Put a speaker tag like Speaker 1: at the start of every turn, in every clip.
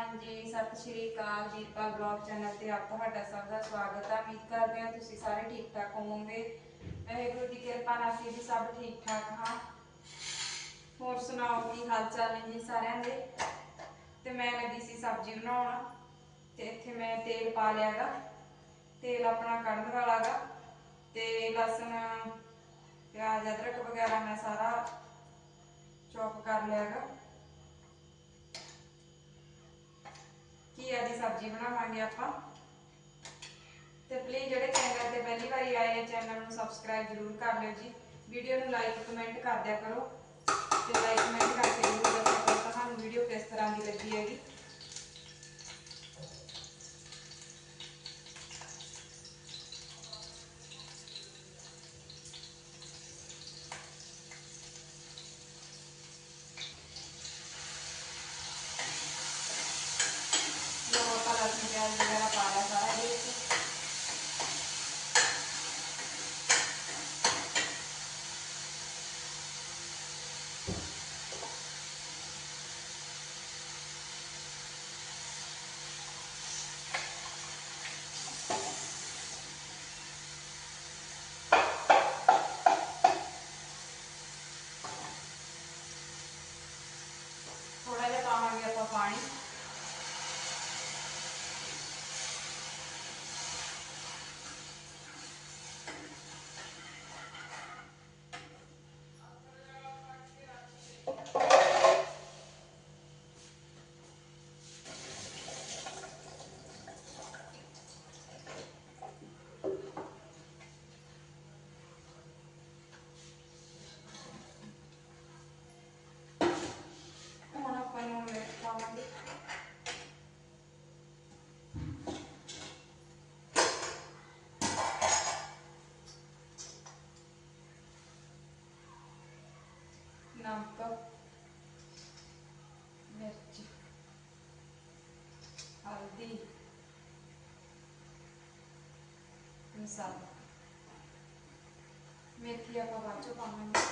Speaker 1: ਹਾਂਜੀ ਸਤਿ ਸ਼੍ਰੀ ਅਕਾਲ ਵੀਰਪਾਲ ਬਲੌਗ ਚੈਨਲ ਤੇ ਆਪ ਤੁਹਾਡਾ ਸਭ ਦਾ ਸਵਾਗਤ ਹੈ ਉਮੀਦ ਕਰਦੇ ਹਾਂ ਤੁਸੀਂ ਸਾਰੇ ਠੀਕ ਠਾਕ ਹੋਵੋਗੇ। ਵਾਹਿਗੁਰੂ ਦੀ ਕਿਰਪਾ ਨਾਲ ਅਸੀਂ ਵੀ ਸਭ ਠੀਕ ਠਾਕ ਹਾਂ। ਹੋਰ ਸੁਣਾਓ, ਕੀ ਹਾਲ ਚਾਲ ਨੇ ਜੀ ਸਾਰਿਆਂ ਦੇ? ਤੇ ਮੈਂ ਲੱਗੀ ਸੀ ਸਬਜ਼ੀ ਬਣਾਉਣ ਤੇ ਇੱਥੇ ਮੈਂ ਤੇਲ ਪਾ ਲਿਆਗਾ। ਤੇਲ ਆਪਣਾ ਕੱਢਣ ਵਾਲਾਗਾ ਤੇ ਲਸਣ, ਪਿਆਜ਼, ਅਦਰਕ ਵਗੈਰਾ ਮੈਂ ਸਾਰਾ ਸਬਜ਼ੀ ਬਣਾਵਾਂਗੇ ਆਪਾਂ। ਤੇ ਪਲੀਜ਼ ਜਿਹੜੇ ਚੈਨਲ ਤੇ ਪਹਿਲੀ ਵਾਰੀ ਆਏ ਹੈ ਚੈਨਲ ਨੂੰ ਸਬਸਕ੍ਰਾਈਬ ਜ਼ਰੂਰ ਕਰ ਲਿਓ ਜੀ। ਵੀਡੀਓ ਨੂੰ ਲਾਈਕ ਕਮੈਂਟ ਕਰ ਦਿਆ ਕਰੋ। ਤੇ ਲਾਈਕ ਕਮੈਂਟ ਕਰਕੇ ਜ਼ਰੂਰ ਦੱਸਿਆ ਕਰੋ ਤੁਹਾਨੂੰ ਵੀਡੀਓ ਕਿਸ ਤਰ੍ਹਾਂ ਦੀ ਲੱਗੀ ਹੈਗੀ ਲੋ ਆਪਾਂ ਲਸਣ ਪਿਆਜ਼ ਵਗੈਰਾ ਪਾ ਲਿਆ ਸਾਰਾ ਇਹਦੇ ਵਿੱਚ ਥੋੜਾ ਜਿਹਾ ਪਾਵਾਂਗੇ ਆਪਾਂ ਪਾਣੀ ਹੁਣ ਆਪਾਂ ਨੂੰ ਮਿਰਚ ਪਾਵਾਂਗੇ ਨਮਕ ਮਿਰਚ ਹਲਦੀ ਮਸਾਲਾ ਮੇਥੀ ਆਪਾਂ ਬਾਅਦ ਚੋਂ ਪਾਵਾਂਗੇ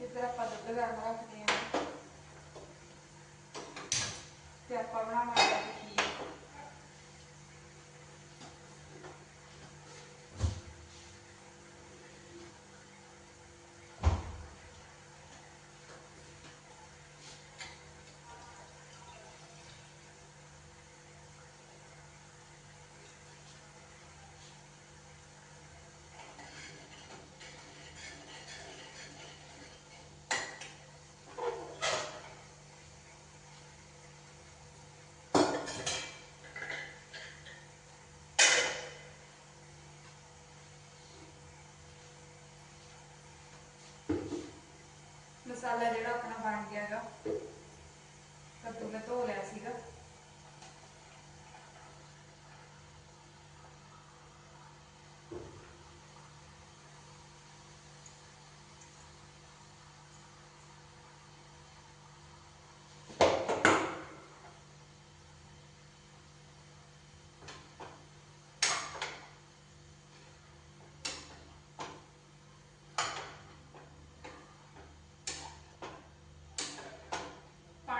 Speaker 1: ਇੱਧਰ ਆਪਾਂ ਦੁੱਧ ਗਰਮ ਰੱਖਦੇ ਹਾਂ ਤੇ ਆਪਾਂ ਬਣਾਵਾਂਗੇ ਅੱਜ ਖੀਰ ਮਸਾਲਾ ਜਿਹੜਾ ਆਪਣਾ ਬਣ ਗਿਆ ਹੈਗਾ। ਕੱਦੂ ਮੈਂ ਧੋ ਲਿਆ ਸੀਗਾ।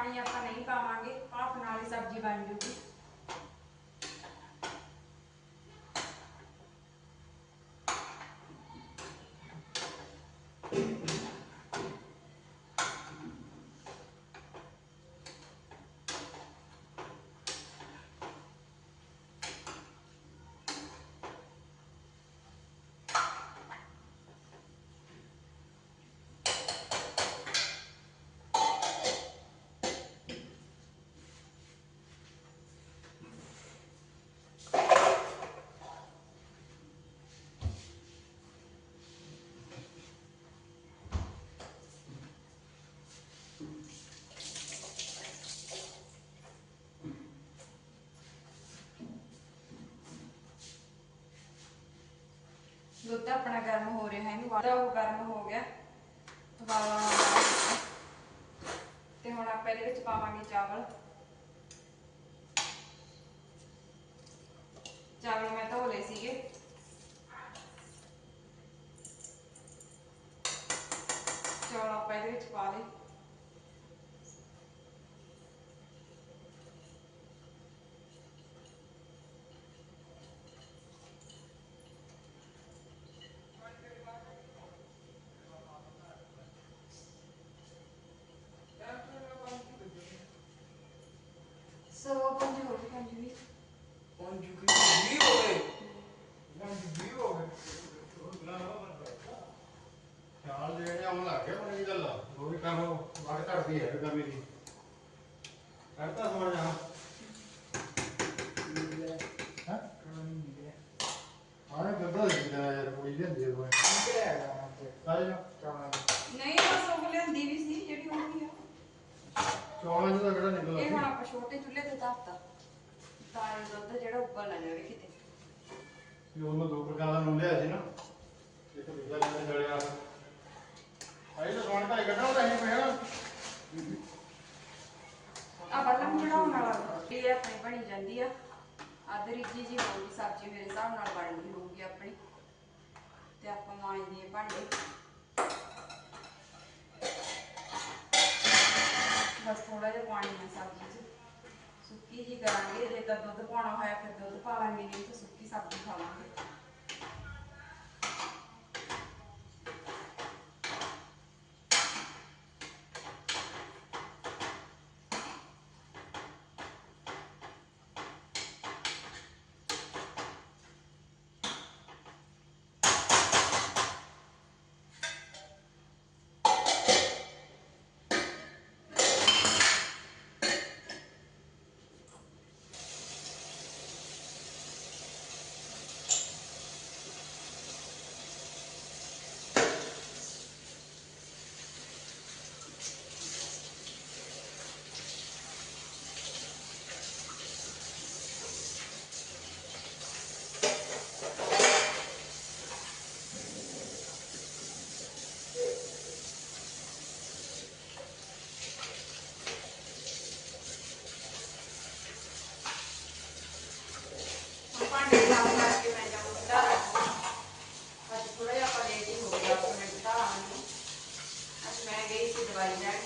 Speaker 1: ਪਾਣੀ ਆਪਾਂ ਨਹੀਂ ਪਾਵਾਂਗੇ ਭਾਫ ਨਾਲ ਹੀ ਸਬਜ਼ੀ ਬਣ ਜੂਗੀ। ਦੁੱਧ ਆਪਣਾ ਗਰਮ ਹੋ ਰਿਹਾ ਇਹਨੂੰ ਵਾਲਾ ਉਹ ਗਰਮ ਹੋ ਗਿਆ। ਵਾਲਾ ਤੇ ਹੁਣ ਆਪਾਂ ਇਹਦੇ ਵਿੱਚ ਪਾਵਾਂਗੇ ਚਾਵਲ। ਚਾਵਲ ਮੈਂ ਧੋ ਲਏ ਸੀਗੇ। ਚਾਵਲ ਆਪਾਂ ਇਹਦੇ ਵਿੱਚ ਪਾ ਲਏ ਸੋ ਪੰਜ ਹੋ ਗਏ ਪੰਜ ਵੀ
Speaker 2: ਪੰਜ ਕੀ ਵੀਹ ਹੋ ਗਏ ਪੰਜ ਵੀਹ ਹੋ ਗਏ
Speaker 3: ਚਾਲ ਜਿਹੜੇ ਆਉਣ ਲੱਗ ਗਿਆ ਬਣੀ ਗੱਲ ਉਹ ਵੀ ਕੰਮ ਬਾੜ ਘੜਦੀ ਹੈ ਗਰਮੀ ਦੀ। ਕਰਤਾ ਸਮਝ ਆ ਹਾਂ? ਆਣੇ ਗੱਦਾ ਜੀ ਦਾ ਯਾਰ ਕੋਈ ਲੈਂਦੀ ਹੈ ਕੋਈ। ਸਾਰੇ ਨਾ
Speaker 1: ਨਹੀਂ ਬਸ ਉਹ ਲਿਆਂਦੀ ਵੀ ਸੀ ਜਿਹੜੀ ਉਹ ਵੀ ਆ।
Speaker 3: ਚੌਲਾਂ ਜਿਹਦਾ ਕਿਹੜਾ ਨਿਕਲ
Speaker 1: ਇਹ ਹੁਣ ਆਪਾਂ ਛੋਟੇ ਚੁੱਲ੍ਹੇ ਤੇ ਧਰਤਾ। ਤਾਂ ਇਹ ਦੁੱਧ ਜਿਹੜਾ ਉੱਪਰ ਨਾ ਜਾਵੇ ਕਿਤੇ।
Speaker 3: ਵੀ ਉਹਨੂੰ ਦੋ ਪ੍ਰਕਾਰ ਦਾ ਨੂੰ ਲਿਆ ਸੀ ਨਾ। ਇੱਕ ਦੂਜਾ ਜਿਹੜਾ ਜੜਿਆ ਆਈ ਤਾਂ ਸੋਣ ਭਾਈ ਕੱਢਣਾ ਤਾਂ ਅਸੀਂ ਪਿਆ
Speaker 1: ਆ ਬੱਲਮ ਬਣਾਉਣ ਵਾਲਾ ਇਹ ਆਪਣੀ ਬਣੀ ਜਾਂਦੀ ਆ। ਅਦਰੀ ਜੀ ਜੀ ਹੋਊਗੀ, ਸਬਜ਼ੀ ਮੇਰੇ ਹਿਸਾਬ ਨਾਲ ਬਣ ਗਈ ਹੋਊਗੀ ਆਪਣੀ। ਤੇ ਆਪਾਂ ਮਾਂਜਦੇ ਹਾਂ ਭਾਂਡੇ। ਬਸ ਥੋੜਾ ਜਿਹਾ ਪਾਣੀ ਨਾਲ ਸਬਜ਼ੀ 'ਚ ਸੁੱਕੀ ਜੀ ਕਰਾਂਗੇ। ਜੇ ਤਾਂ ਦੁੱਧ ਪਾਉਣਾ ਹੋਇਆ ਫਿਰ ਦੁੱਧ ਪਾ ਲਾਂਗੇ, ਨਹੀਂ ਤਾਂ ਸੁੱਕੀ ਸਬਜ਼ੀ ਖਾ ਲਾਂਗੇ ਹੁਣ ਭਾਂਡੇ ਸਾਫ਼ ਕਰਕੇ ਮੈਂ ਜਾਊਂ ਢਾਰਾਂ ਅੱਜ ਥੋੜਾ ਜਿਹਾ ਆਪਾਂ ਲੇਟ ਹੀ ਹੋ ਗਿਆ ਆਪਣੇ ਢਾਰਾਂ ਨੂੰ ਅੱਜ ਮੈਂ ਗਈ ਸੀ ਦਵਾਈ ਲੈਣ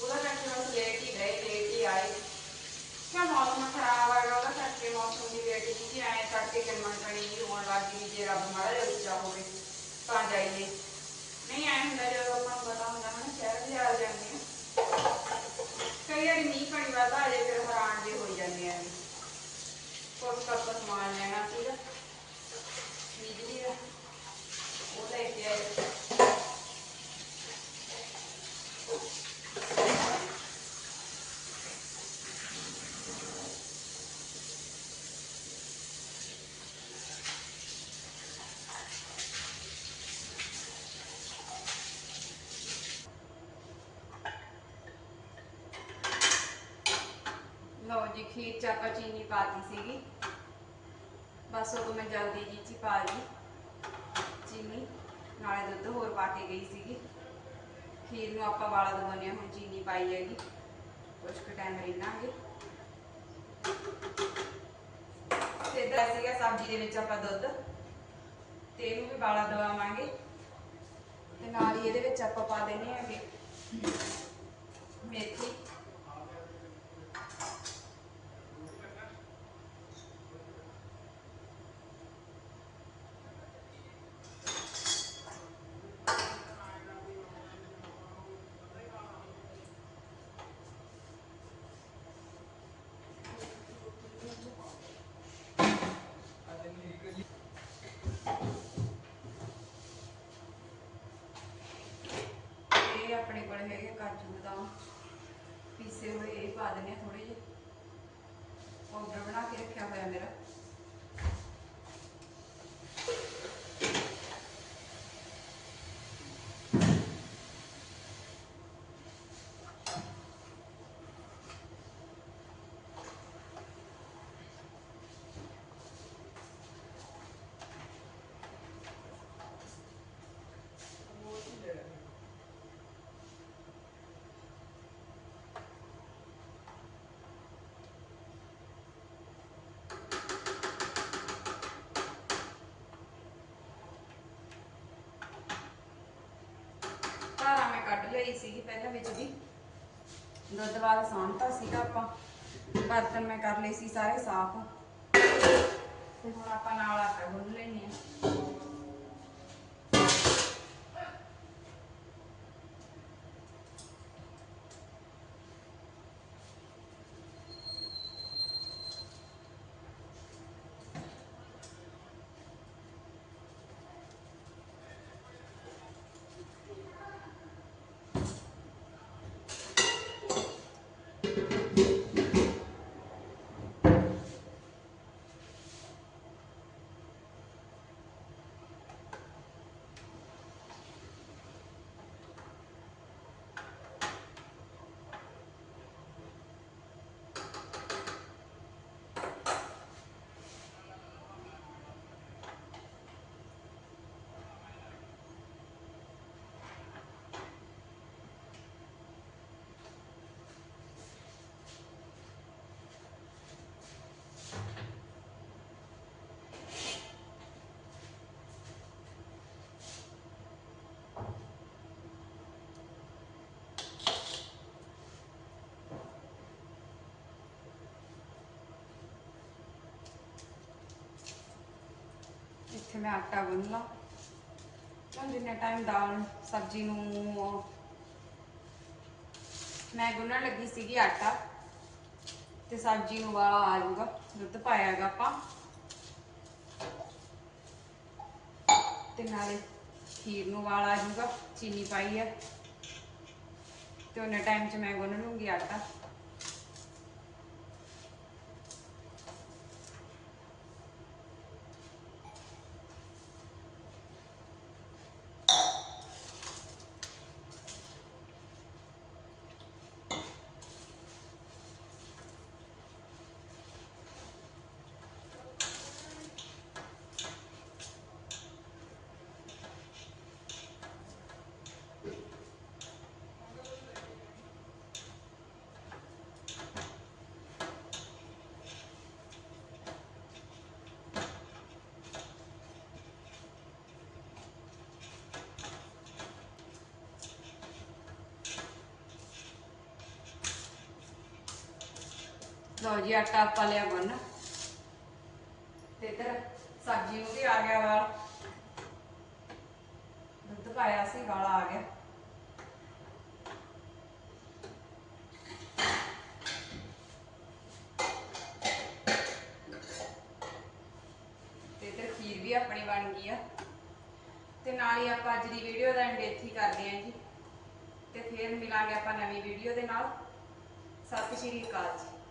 Speaker 1: ਉਹਦਾ ਕਰਕੇ ਬਸ ਲੇਟ ਹੀ ਗਏ ਲੇਟ ਹੀ ਆਏ ਕਿਆ ਮੌਸਮ ਖਰਾਬ ਆ ਗਿਆ ਉਹਦਾ ਕਰਕੇ ਮੌਸਮ ਦੀ ਵੇਟ ਕੀਤੀ ਆਏ ਤੜਕੇ ਕਿੰਨਾ ਕਣੀ ਜੀ ਹੋਣ ਲੱਗ ਗਈ ਜੇ ਰੱਬ ਮਾੜਾ ਜਿਹਾ ਉੱਚਾ ਹੋਵੇ, ਤਾਂ ਜਾਈਏ। ਨਹੀਂ ਆਏ ਹੁੰਦਾ ਜਦੋਂ ਆਪਾਂ ਨੂੰ ਪਤਾ ਹੁੰਦਾ ਨਾ ਸ਼ਹਿਰ ਦੇ ਆ ਜਾਂਦੇ ਆ। ਕਈ ਵਾਰੀ ਮੀਂਹ ਪਾਣੀ ਵੱਧਦਾ ਆ ਜਾਏ ਫਿਰ ਹੈਰਾਨ ਜੇ ਹੋਈ ਜਾਂਦੇ ਆ ਕੁਝ ਕੱਪ ਸਮਾਨ ਲੈਣਾ ਸੀਗਾ ਬਿਜਲੀ ਦਾ ਉਹ ਲੈ ਕੇ ਆਏ ਲਓ ਜੀ ਖੀਰ ਚ ਆਪਾਂ ਚੀਨੀ ਪਾਤੀ ਸੀਗੀ। ਬਸ ਉਦੋਂ ਮੈਂ ਜਲਦੀ ਜੀ ਚ ਹੀ ਪਾ ਲਈ। ਚੀਨੀ, ਨਾਲੇ ਦੁੱਧ ਹੋਰ ਪਾ ਕੇ ਗਈ ਸੀਗੀ। ਖੀਰ ਨੂੰ ਆਪਾਂ ਵਾਲਾ ਦਵਾਉਂਦੇ ਹਾਂ ਹੁਣ ਚੀਨੀ ਪਾਈ ਹੈਗੀ। ਕੁਝ ਕੁ ਟਾਈਮ ਰਹਿਣਾਂਗੇ ਤੇ ਇਧਰ ਸੀਗਾ ਸਬਜ਼ੀ ਦੇ ਵਿੱਚ ਆਪਾਂ ਦੁੱਧ। ਤੇ ਇਹਨੂੰ ਵੀ ਵਾਲਾ ਦਵਾਵਾਂਗੇ। ਤੇ ਨਾਲ ਹੀ ਇਹਦੇ ਵਿੱਚ ਆਪਾਂ ਪਾ ਦੇਣੇ ਹੈਗੇ ਮੇਥੀ ਇਹ ਆਪਣੇ ਕੋਲ ਹੈਗੇ ਕਾਜੂ ਬਦਾਮ ਪੀਸੇ ਹੋਏ ਇਹ ਪਾ ਦਿੰਦੇ ਆ ਥੋੜੇ ਜਿਹੇ ਪਾਊਡਰ ਬਣਾ ਕੇ ਰੱਖਿਆ ਹੋਇਆ ਮੇਰਾ ਪਈ ਸੀਗੀ ਪਹਿਲਾਂ ਵਿੱਚ ਦੀ ਦੁੱਧ ਵਾਲਾ ਸਾਂਭਤਾ ਸੀਗਾ ਆਪਾਂ। ਬਰਤਨ ਮੈਂ ਕਰ ਲਈ ਸੀ ਸਾਰੇ ਸਾਫ਼। ਤੇ ਹੁਣ ਆਪਾਂ ਨਾਲ ਆਟਾ ਗੁੰਨ ਲੈਣੇ ਆ ਇੱਥੇ ਮੈਂ ਆਟਾ ਗੁੰਨ ਲਾ ਤਾਂ ਜਿੰਨਾ ਟਾਈਮ ਦਾਲ, ਸਬਜ਼ੀ ਨੂੰ ਮੈਂ ਗੁੰਨਣ ਲੱਗੀ ਸੀਗੀ ਆਟਾ ਤੇ ਸਬਜ਼ੀ ਨੂੰ ਵਾਲਾ ਆ ਜਾਊਗਾ, ਦੁੱਧ ਪਾਇਆਗਾ ਆਪਾਂ। ਤੇ ਨਾਲੇ ਖੀਰ ਨੂੰ ਵਾਲਾ ਆ ਜਾਊਗਾ, ਚੀਨੀ ਪਾਈ ਆ। ਤੇ ਉਹਨੇ ਟਾਈਮ 'ਚ ਮੈਂ ਗੁੰਨ ਲੂੰਗੀ ਆਟਾ। ਲਓ ਜੀ, ਆਟਾ ਆਪਾਂ ਲਿਆ ਗੁੰਨ। ਤੇ ਇਧਰ ਸਬਜ਼ੀ ਨੂੰ ਵੀ ਆ ਗਿਆ ਵਾਲ। ਦੁੱਧ ਪਾਇਆ ਸੀ, ਵਾਲਾ ਆ ਗਿਆ। ਤੇ ਇਧਰ ਖੀਰ ਵੀ ਆਪਣੀ ਬਣ ਗਈ ਆ। ਤੇ ਨਾਲ ਹੀ ਆਪਾਂ ਅੱਜ ਦੀ ਵੀਡੀਓ ਦਾ ਐਂਡ ਇੱਥੇ ਕਰਦੇ ਆਂ ਜੀ। ਤੇ ਫੇਰ ਮਿਲਾਂਗੇ ਆਪਾਂ ਨਵੀਂ ਵੀਡੀਓ ਦੇ ਨਾਲ। ਸਤਿ ਸ਼੍ਰੀ ਅਕਾਲ ਜੀ।